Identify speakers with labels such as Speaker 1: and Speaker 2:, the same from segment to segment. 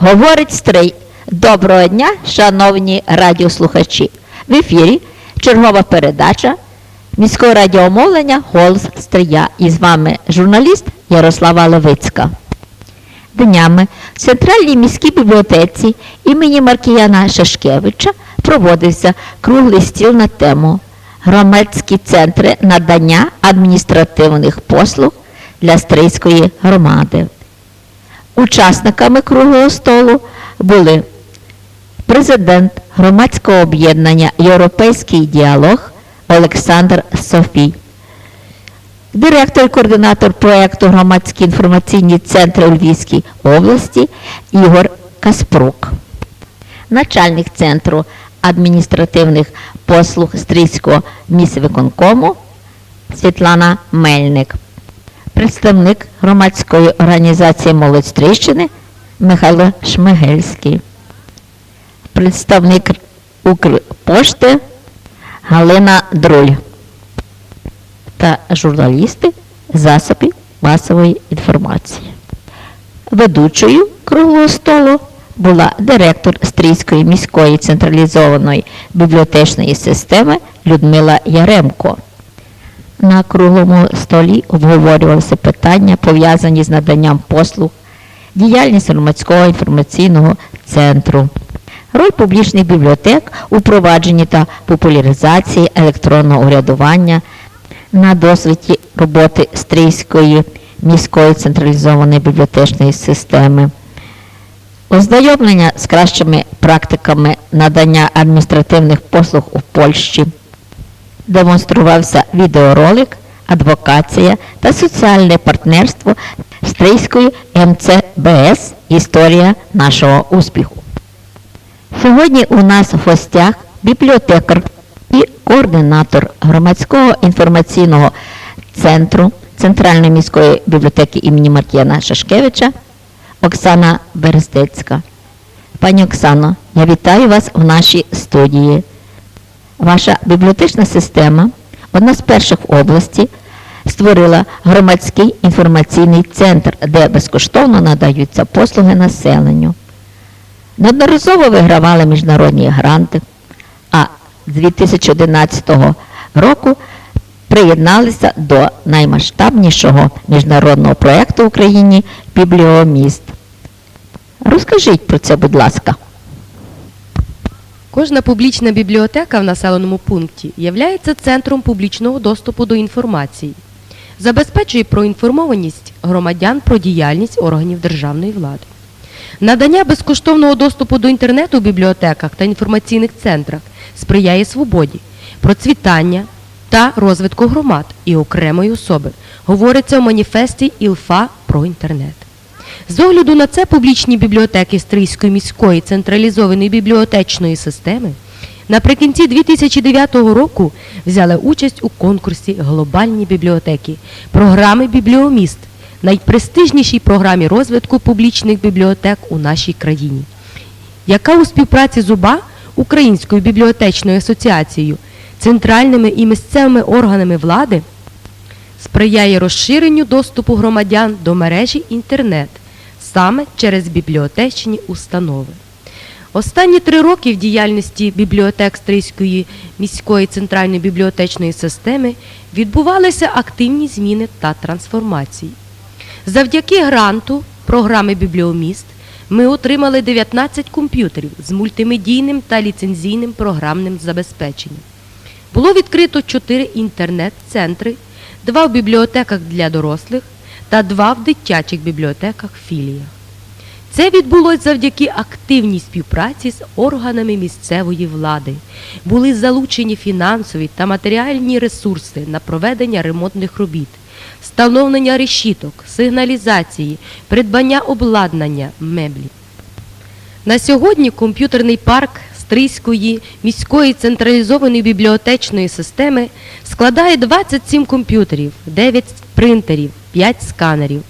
Speaker 1: Говорить Стрий. Доброго дня, шановні радіослухачі. В ефірі чергова передача міського радіомовлення Голос Стрия. І з вами журналіст Ярослава Левицька. Днями в Центральній міській бібліотеці імені Маркіяна Шашкевича проводився круглий стіл на тему Громадські центри надання адміністративних послуг для Стрийської громади. Учасниками круглого столу були президент громадського об'єднання Європейський діалог Олександр Софій, директор і координатор проєкту Громадські інформаційні центри у Львівській області Ігор Каспрук, начальник центру адміністративних послуг Стрийського міськвиконкому Світлана Мельник, представник громадської організації Молодь Стрийщини Михайло Шмигельський, представник Укрпошти Галина Друль та журналісти засобів масової інформації. Ведучою круглого столу була директор Стрійської міської централізованої бібліотечної системи Людмила Яремко. На круглому столі обговорювалися питання, пов'язані з наданням послуг, діяльність громадського інформаційного центру, роль публічних бібліотек у впровадженні та популяризації електронного урядування на досвіді роботи Стрийської міської централізованої бібліотечної системи, ознайомлення з кращими практиками надання адміністративних послуг у Польщі демонструвався відеоролик, адвокація та соціальне партнерство Стрийської МЦБС Історія нашого успіху. Сьогодні у нас в гостях бібліотекар і координатор громадського інформаційного центру Центральної міської бібліотеки імені Маркіяна Шашкевича Оксана Берестецька. Пані Оксано, я вітаю вас в нашій студії. Ваша бібліотечна система, одна з перших в області, створила громадський інформаційний центр, де безкоштовно надаються послуги населенню. Неодноразово вигравали міжнародні гранти, а з 2011 року приєдналися до наймасштабнішого міжнародного проєкту в Україні Бібліоміст. Розкажіть про це, будь ласка.
Speaker 2: Кожна публічна бібліотека в населеному пункті являється центром публічного доступу до інформації, забезпечує проінформованість громадян про діяльність органів державної влади. Надання безкоштовного доступу до інтернету в бібліотеках та інформаційних центрах сприяє свободі, процвітання та розвитку громад і окремої особи, говориться в маніфесті ІЛФА про інтернет. З огляду на це публічні бібліотеки Стрийської міської централізованої бібліотечної системи наприкінці 2009 року взяли участь у конкурсі Глобальні бібліотеки програми Бібліоміст, найпрестижнішій програмі розвитку публічних бібліотек у нашій країні, яка у співпраці з УБА Українською бібліотечною асоціацією, центральними і місцевими органами влади сприяє розширенню доступу громадян до мережі інтернет саме через бібліотечні установи. Останні три роки в діяльності бібліотек Стрийської міської центральної бібліотечної системи відбувалися активні зміни та трансформації. Завдяки гранту програми Бібліоміст ми отримали 19 комп'ютерів з мультимедійним та ліцензійним програмним забезпеченням. Було відкрито 4 інтернет-центри, 2 в бібліотеках для дорослих та 2 в дитячих бібліотеках філіях. Це відбулось завдяки активній співпраці з органами місцевої влади. Були залучені фінансові та матеріальні ресурси на проведення ремонтних робіт, встановлення решіток, сигналізації, придбання обладнання, меблі. На сьогодні комп'ютерний парк Стрийської міської централізованої бібліотечної системи складає 27 комп'ютерів, 9 принтерів, 5 сканерів.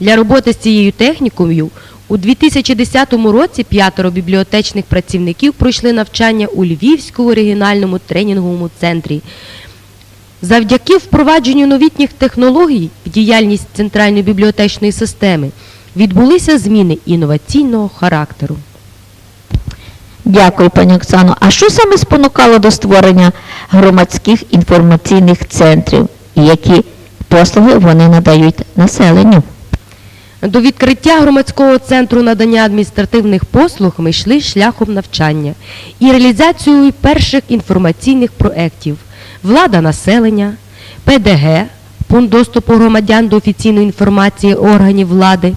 Speaker 2: Для роботи з цією технікою у 2010 році п'ятеро бібліотечних працівників пройшли навчання у Львівському регіональному тренінговому центрі. Завдяки впровадженню новітніх технологій в діяльність центральної бібліотечної системи відбулися зміни інноваційного характеру.
Speaker 1: Дякую, пані Оксано. А що саме спонукало до створення громадських інформаційних центрів і які послуги вони надають населенню?
Speaker 2: До відкриття громадського центру надання адміністративних послуг ми йшли шляхом навчання і реалізацією перших інформаційних проєктів влада населення, ПДГ, пункт доступу громадян до офіційної інформації органів влади,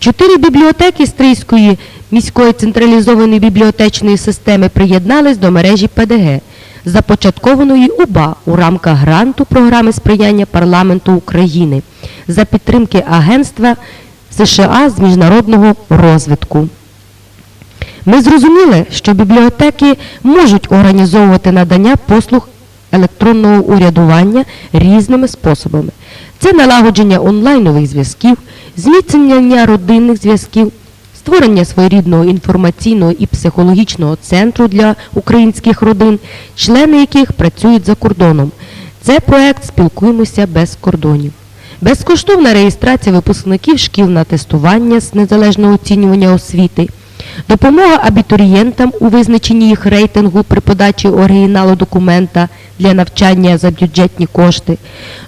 Speaker 2: чотири бібліотеки Стрийської міської централізованої бібліотечної системи приєднались до мережі ПДГ, започаткованої УБА у рамках гранту програми сприяння парламенту України за підтримки Агентства США з міжнародного розвитку. Ми зрозуміли, що бібліотеки можуть організовувати надання послуг електронного урядування різними способами. Це налагодження онлайнових зв'язків, зміцнення родинних зв'язків, створення своєрідного інформаційного і психологічного центру для українських родин, члени яких працюють за кордоном. Це проект Спілкуємося без кордонів. Безкоштовна реєстрація випускників шкіл на тестування з незалежного оцінювання освіти, допомога абітурієнтам у визначенні їх рейтингу при подачі оригіналу документа для навчання за бюджетні кошти,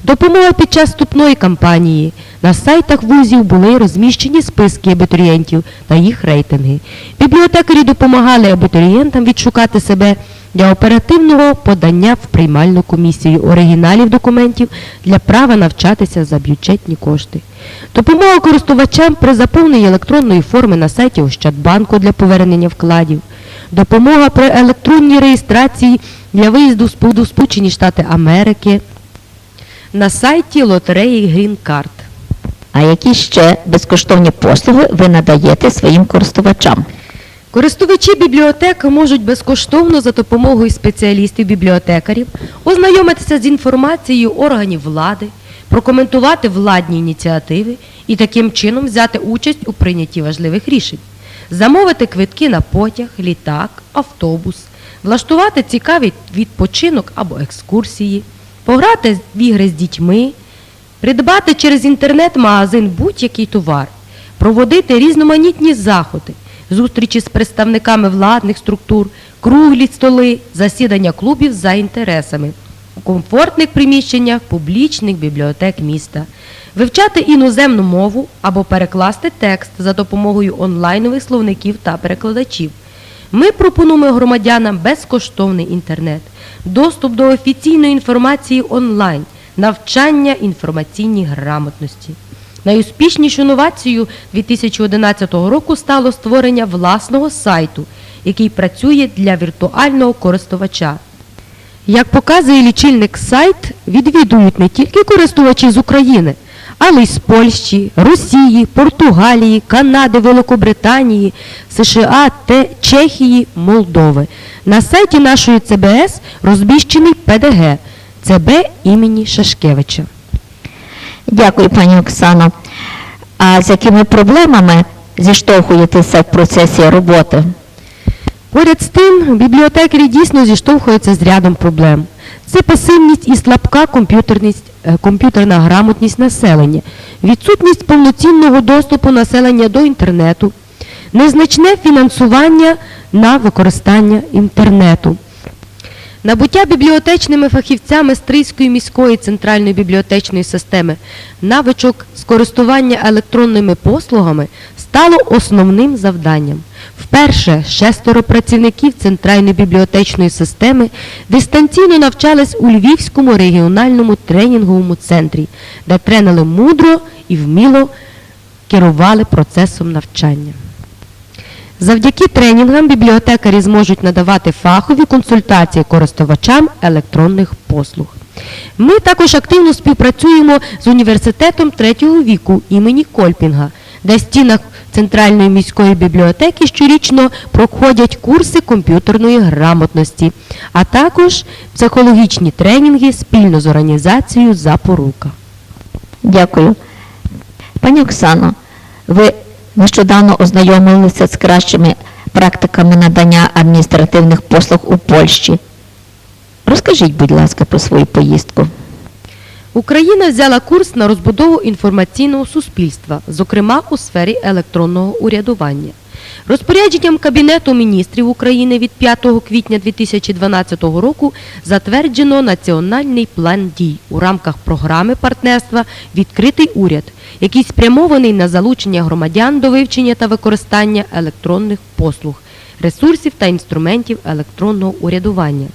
Speaker 2: допомога під час вступної кампанії. На сайтах вузів були розміщені списки абітурієнтів та їх рейтинги. Бібліотекарі допомагали абітурієнтам відшукати себе для оперативного подання в приймальну комісію оригіналів документів для права навчатися за бюджетні кошти. Допомога користувачам при заповненні електронної форми на сайті Ощадбанку для повернення вкладів. Допомога при електронній реєстрації для виїзду в Сполучені Штати Америки на сайті лотереї Green.
Speaker 1: А які ще безкоштовні послуги ви надаєте своїм користувачам?
Speaker 2: Користувачі бібліотек можуть безкоштовно за допомогою спеціалістів-бібліотекарів ознайомитися з інформацією органів влади, прокоментувати владні ініціативи і таким чином взяти участь у прийнятті важливих рішень, замовити квитки на потяг, літак, автобус, влаштувати цікавий відпочинок або екскурсії, пограти в ігри з дітьми, придбати через інтернет-магазин будь-який товар, проводити різноманітні заходи, зустрічі з представниками владних структур, круглі столи, засідання клубів за інтересами, у комфортних приміщеннях публічних бібліотек міста, вивчати іноземну мову або перекласти текст за допомогою онлайнових словників та перекладачів. Ми пропонуємо громадянам безкоштовний інтернет, доступ до офіційної інформації онлайн, навчання інформаційній грамотності. Найуспішнішою новацією 2011 року стало створення власного сайту, який працює для віртуального користувача. Як показує лічильник сайт, відвідують не тільки користувачі з України, але й з Польщі, Росії, Португалії, Канади, Великобританії, США, Те- Чехії, Молдови. На сайті нашої ЦБС розміщений ПДГ ЦБ імені Шашкевича.
Speaker 1: Дякую, пані Оксано. А з якими проблемами зіштовхуєтеся в процесі роботи?
Speaker 2: Поряд з тим, бібліотекарі дійсно зіштовхуються з рядом проблем. Це пасивність і слабка е, комп'ютерна грамотність населення, відсутність повноцінного доступу населення до інтернету, незначне фінансування на використання інтернету. Набуття бібліотечними фахівцями Стрийської міської центральної бібліотечної системи навичок з користування електронними послугами стало основним завданням. Вперше шестеро працівників центральної бібліотечної системи дистанційно навчались у Львівському регіональному тренінговому центрі, де тренери мудро і вміло керували процесом навчання. Завдяки тренінгам бібліотекарі зможуть надавати фахові консультації користувачам електронних послуг. Ми також активно співпрацюємо з університетом третього віку імені Кольпінга, де в стінах Центральної міської бібліотеки щорічно проходять курси комп'ютерної грамотності, а також психологічні тренінги спільно з організацією Запорука.
Speaker 1: Дякую. Пані Оксано, ви нещодавно ознайомилися з кращими практиками надання адміністративних послуг у Польщі. Розкажіть, будь ласка, про свою поїздку.
Speaker 2: Україна взяла курс на розбудову інформаційного суспільства, зокрема у сфері електронного урядування. Розпорядженням Кабінету міністрів України від 5 квітня 2012 року затверджено Національний план дій у рамках програми партнерства Відкритий уряд, який спрямований на залучення громадян до вивчення та використання електронних послуг, ресурсів та інструментів електронного урядування.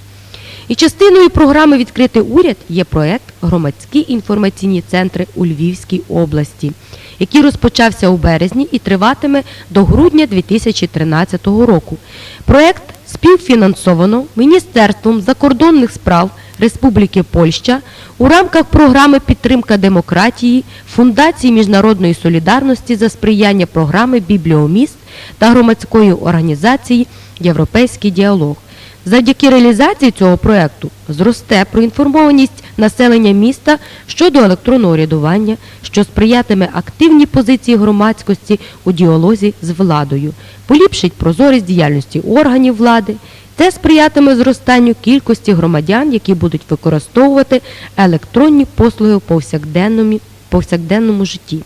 Speaker 2: І частиною програми Відкритий уряд є проект Громадські інформаційні центри у Львівській області, який розпочався у березні і триватиме до грудня 2013 року. Проект співфінансовано Міністерством закордонних справ Республіки Польща у рамках програми Підтримка демократії Фундації міжнародної солідарності за сприяння програми Бібліоміст та громадської організації Європейський діалог. Завдяки реалізації цього проекту зросте проінформованість населення міста щодо електронного урядування, що сприятиме активній позиції громадськості у діалозі з владою, поліпшить прозорість діяльності органів влади. Це сприятиме зростанню кількості громадян, які будуть використовувати електронні послуги у повсякденному, повсякденному житті.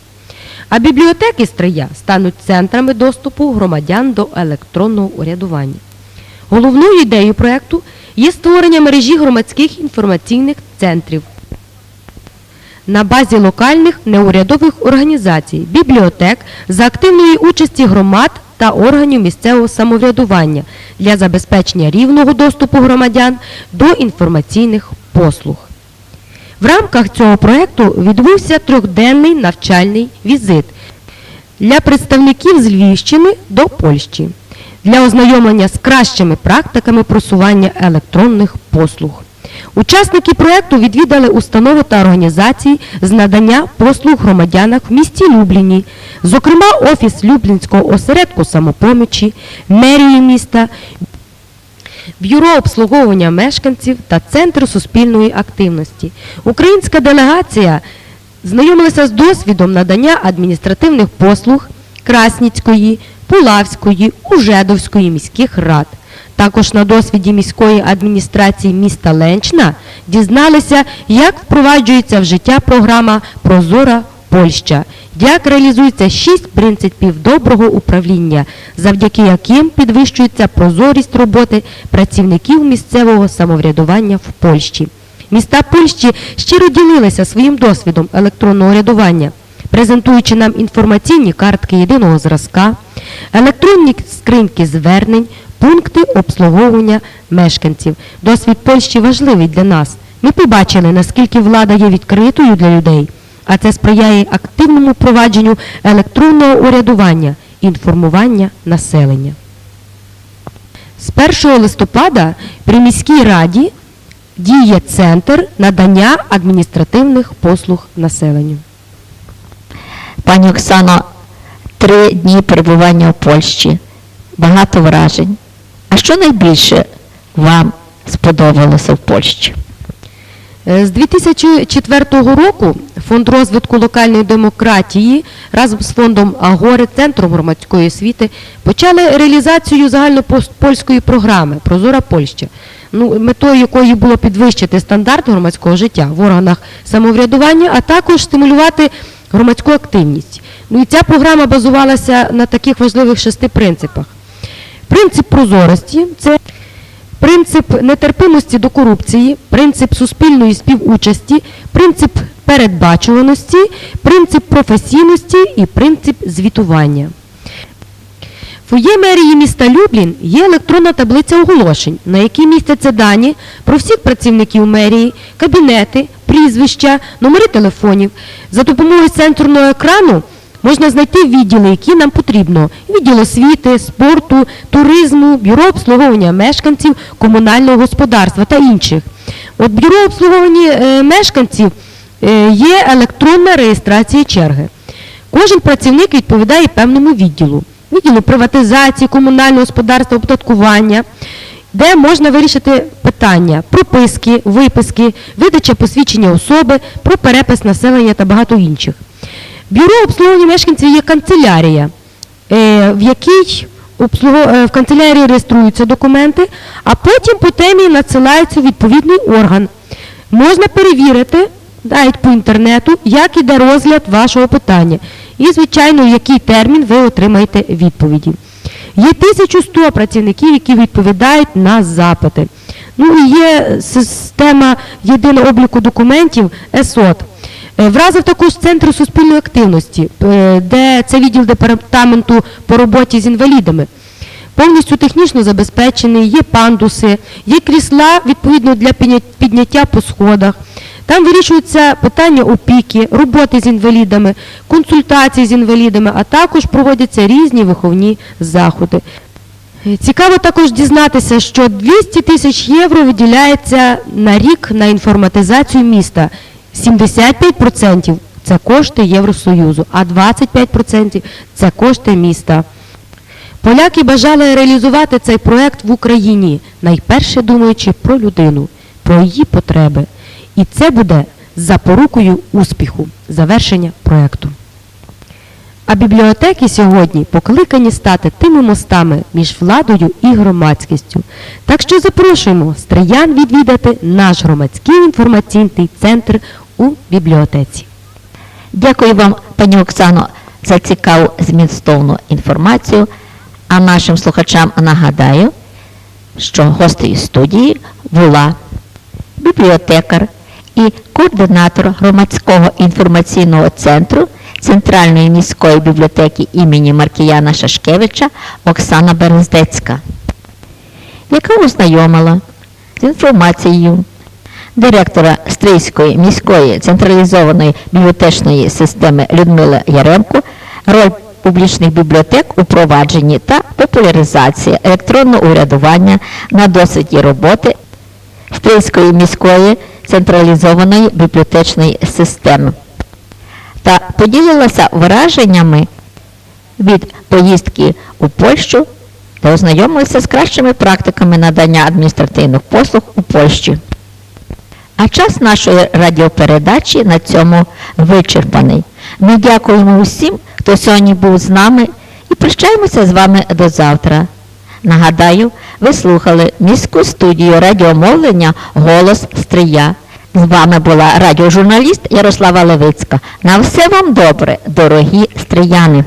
Speaker 2: А бібліотеки Стрия стануть центрами доступу громадян до електронного урядування. Головною ідеєю проєкту є створення мережі громадських інформаційних центрів на базі локальних неурядових організацій, бібліотек за активної участі громад та органів місцевого самоврядування для забезпечення рівного доступу громадян до інформаційних послуг. В рамках цього проєкту відбувся трьохденний навчальний візит для представників з Львівщини до Польщі для ознайомлення з кращими практиками просування електронних послуг. Учасники проєкту відвідали установи та організації з надання послуг громадянах в місті Любліні, зокрема Офіс Люблінського осередку самопомічі, мерії міста, Бюро обслуговування мешканців та Центр суспільної активності. Українська делегація знайомилася з досвідом надання адміністративних послуг Красніцької, Пулавської, Ужедовської міських рад. Також на досвіді міської адміністрації міста Ленчна дізналися, як впроваджується в життя програма Прозора Польща, як реалізується шість принципів доброго управління, завдяки яким підвищується прозорість роботи працівників місцевого самоврядування в Польщі. Міста Польщі щиро ділилися своїм досвідом електронного рядування, презентуючи нам інформаційні картки єдиного зразка, електронні скриньки звернень, пункти обслуговування мешканців. Досвід Польщі важливий для нас. Ми побачили, наскільки влада є відкритою для людей, а це сприяє активному провадженню електронного урядування, інформування населення. З 1 листопада при міській раді діє центр надання адміністративних послуг населенню.
Speaker 1: Пані Оксано, три дні перебування в Польщі, багато вражень. А що найбільше вам сподобалося в Польщі?
Speaker 2: Е, З 2004 року Фонд розвитку локальної демократії разом з фондом Агори, Центром громадської освіти почали реалізацію загальнопольської програми Прозора Польща, ну, метою якої було підвищити стандарт громадського життя в органах самоврядування, а також стимулювати громадську активність. Ну і ця програма базувалася на таких важливих шести принципах. Принцип прозорості це принцип нетерпимості до корупції, принцип суспільної співучасті, принцип передбачуваності, принцип професійності і принцип звітування. Фоє мерії міста Люблін є електронна таблиця оголошень, на якій містяться дані про всіх працівників мерії, кабінети, прізвища, номери телефонів. За допомогою сенсорного екрану можна знайти відділи, які нам потрібно: відділ освіти, спорту, туризму, бюро обслуговування мешканців, комунального господарства та інших. От бюро обслуговування е, мешканців е, є електронна реєстрація черги. Кожен працівник відповідає певному відділу. Відділу приватизації, комунального господарства, оподаткування, де можна вирішити питання прописки, виписки, видача посвідчення особи, про перепис населення та багато інших. Бюро обслуговування мешканців є канцелярія, е, в якій е, в канцелярії реєструються документи, а потім по темі надсилаються відповідний орган. Можна перевірити навіть по інтернету, як іде розгляд вашого питання. І, звичайно, який термін ви отримаєте відповіді. Є 1100 працівників, які відповідають на запити. Ну і є система єдиного обліку документів ЕСОТ. Е, Вразив також Центр суспільної активності, е, де це відділ департаменту по роботі з інвалідами. Повністю технічно забезпечений, є пандуси, є крісла відповідно для підняття по сходах. Там вирішуються питання опіки, роботи з інвалідами, консультації з інвалідами, а також проводяться різні виховні заходи. Цікаво також дізнатися, що 200 тисяч євро виділяється на рік на інформатизацію міста. 75% це кошти Євросоюзу, а 25% це кошти міста. Поляки бажали реалізувати цей проект в Україні, найперше думаючи про людину, про її потреби. І це буде запорукою успіху, завершення проекту. А бібліотеки сьогодні покликані стати тими мостами між владою і громадськістю. Так що запрошуємо стриян відвідати наш громадський інформаційний центр у бібліотеці.
Speaker 1: Дякую вам, пані Оксано, за цікаву змістовну інформацію. А нашим слухачам нагадаю, що гостею студії була бібліотекар і координатор громадського інформаційного центру Центральної міської бібліотеки імені Маркіяна Шашкевича Оксана Берездецька, яка ознайомила з інформацією директора Стрийської міської централізованої бібліотечної системи Людмили Яремко роль публічних бібліотек у провадженні та популяризації електронного урядування на досвіді роботи Стрийської міської централізованої бібліотечної системи та поділилася враженнями від поїздки у Польщу та ознайомилася з кращими практиками надання адміністративних послуг у Польщі. А час нашої радіопередачі на цьому вичерпаний. Ми дякуємо усім, хто сьогодні був з нами, і прощаємося з вами до завтра. Нагадаю, ви слухали міську студію радіомовлення Голос Стрия. З вами була радіожурналіст Ярослава Левицька. На все вам добре, дорогі стрияни!